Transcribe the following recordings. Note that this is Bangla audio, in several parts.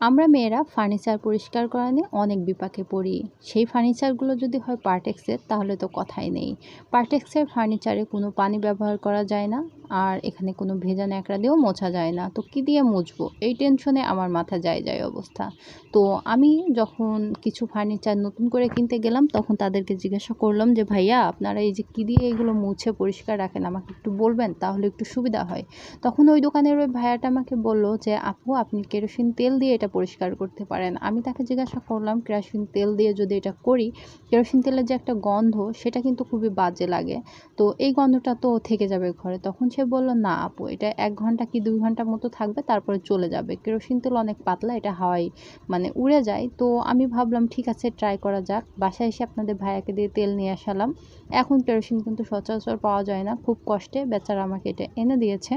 আমরা মেয়েরা ফার্নিচার পরিষ্কার করা নিয়ে অনেক বিপাকে পড়ি। সেই ফার্নিচারগুলো যদি হয় পার্টেক্সের তাহলে তো কথাই নেই। পার্টেক্সের ফার্নিচারে কোনো পানি ব্যবহার করা যায় না। আর এখানে কোনো ভেজা ন্যাকড়া দিয়েও মোছা যায় না। তো কী দিয়ে মুছবো? এই টেনশনে আমার মাথা যায় যায় অবস্থা। তো আমি যখন কিছু ফার্নিচার নতুন করে কিনতে গেলাম, তখন তাদেরকে জিজ্ঞাসা করলাম যে, ভাইয়া, আপনারা এই যে কী দিয়ে এগুলো মুছে পরিষ্কার রাখেন? আমাকে একটু বলবেন, তাহলে একটু সুবিধা হয়। তখন ওই দোকানের ওই ভাইয়াটা আমাকে বলল যে, আপু, আপনি কেরোসিন তেল দিয়ে এটা পরিষ্কার করতে পারেন। আমি তাকে জিজ্ঞাসা করলাম, কেরোসিন তেল দিয়ে যদি এটা করি, কেরোসিন তেলের যে একটা গন্ধ, সেটা কিন্তু খুবই বাজে লাগে। তো এই গন্ধটা তো থেকে যাবে ঘরে। তখন বলল, না আপু, এটা এক ঘণ্টা কি দুই ঘণ্টা মতো থাকবে, তারপরে চলে যাবে। কেরোসিন তেল অনেক পাতলা, এটা হাওয়ায় মানে উড়ে যায়। তো আমি ভাবলাম, ঠিক আছে ট্রাই করা যাক। বাসায় এসে আপনাদের ভাইয়াকে দিয়ে তেল নিয়ে আসালাম। এখন কেরোসিন কিন্তু সচরাচর পাওয়া যায় না, খুব কষ্টে। বেচারা আমাকে এটা এনে দিয়েছে।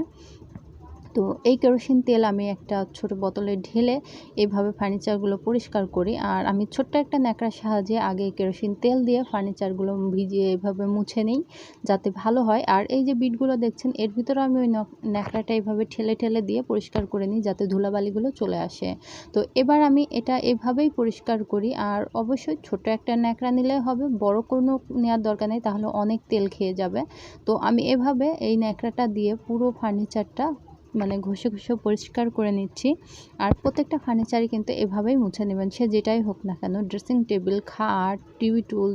তো এই কেরোসিন তেল আমি একটা ছোট বোতলে ঢেলে এইভাবে ফার্নিচারগুলো পরিষ্কার করি। আর আমি ছোট্ট একটা ন্যাকড়ার সাহায্যে আগে কেরোসিন তেল দিয়ে ফার্নিচারগুলো ভিজিয়ে এইভাবে মুছে নিই যাতে ভালো হয়। আর এই যে বিটগুলো দেখছেন, এর ভিতরে আমি ওই ন্যাকড়াটা এইভাবে ঠেলে ঠেলে দিয়ে পরিষ্কার করে নিই যাতে ধুলাবালিগুলো চলে আসে। তো এবার আমি এটা এভাবেই পরিষ্কার করি। আর অবশ্যই ছোট একটা ন্যাকড়া নিলে হবে, বড় কোনো নেওয়ার দরকার নেই, তাহলে অনেক তেল খেয়ে যাবে। তো আমি এভাবে এই ন্যাকড়াটা দিয়ে পুরো ফার্নিচারটা মানে ঘষে ঘষে পরিষ্কার করে নিচ্ছি। আর প্রত্যেকটা ফার্নিচারই কিন্তু এভাবেই মুছে নেবেন। সে যেটাই হোক না কেন ড্রেসিং টেবিল খাট টিভি টুল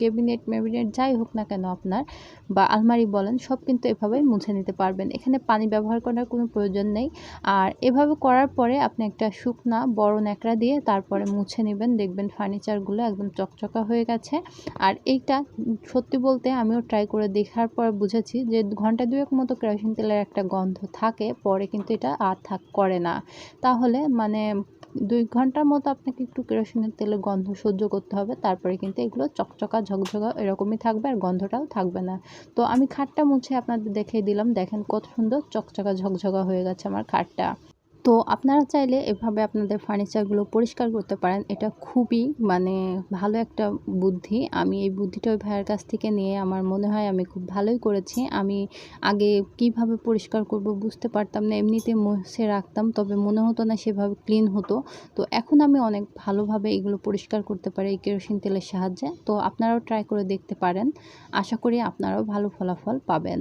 ক্যাবিনেট ম্যাবিনেট যাই হোক না কেন আপনার বা আলমারি বলেন, সব কিন্তু এভাবেই মুছে নিতে পারবেন। এখানে পানি ব্যবহার করার কোনো প্রয়োজন নেই। আর এভাবে করার পরে আপনি একটা শুকনা, বড় ন্যাকড়া দিয়ে তারপরে মুছে নেবেন। দেখবেন ফার্নিচারগুলো একদম চকচকা হয়ে গেছে। আর এইটা সত্যি বলতে আমিও ট্রাই করে দেখার পর বুঝেছি যে ঘণ্টা দুয়েক মতো কেরোসিন তেলের একটা গন্ধ থাকে। পরে কিন্তু এটা আর থাক, করে না। তাহলে মানে দুই ঘণ্টার মতো আপনাকে একটু কেরোসিনের তেলের গন্ধ সহ্য করতে হবে, তারপরে কিন্তু এগুলো চকচকা, ঝকঝকা এরকমই থাকবে আর গন্ধটাও থাকবে না। তো আমি খাটটা মুছে আপনাদের দেখিয়ে দিলাম, দেখেন কত সুন্দর চকচকা, ঝকঝকা হয়ে গেছে আমার খাটটা। তো আপনারা চাইলে এভাবে আপনাদের ফার্নিচারগুলো পরিষ্কার করতে পারেন। এটা খুবই মানে ভালো একটা বুদ্ধি। আমি এই বুদ্ধিটা ওই ভাইয়ের কাছ থেকে নিয়ে আমার মনে হয় আমি খুব ভালোই করেছি। আমি আগে কীভাবে পরিষ্কার করব বুঝতে পারতাম না। এমনিতে মুছে রাখতাম, তবে মনে হতো না সেভাবে ক্লিন হতো। তো এখন আমি অনেক ভালোভাবে এগুলো পরিষ্কার করতে পারি এই কেরোসিন তেলের সাহায্যে। তো আপনারাও ট্রাই করে দেখতে পারেন। আশা করি আপনারাও ভালো ফলাফল পাবেন।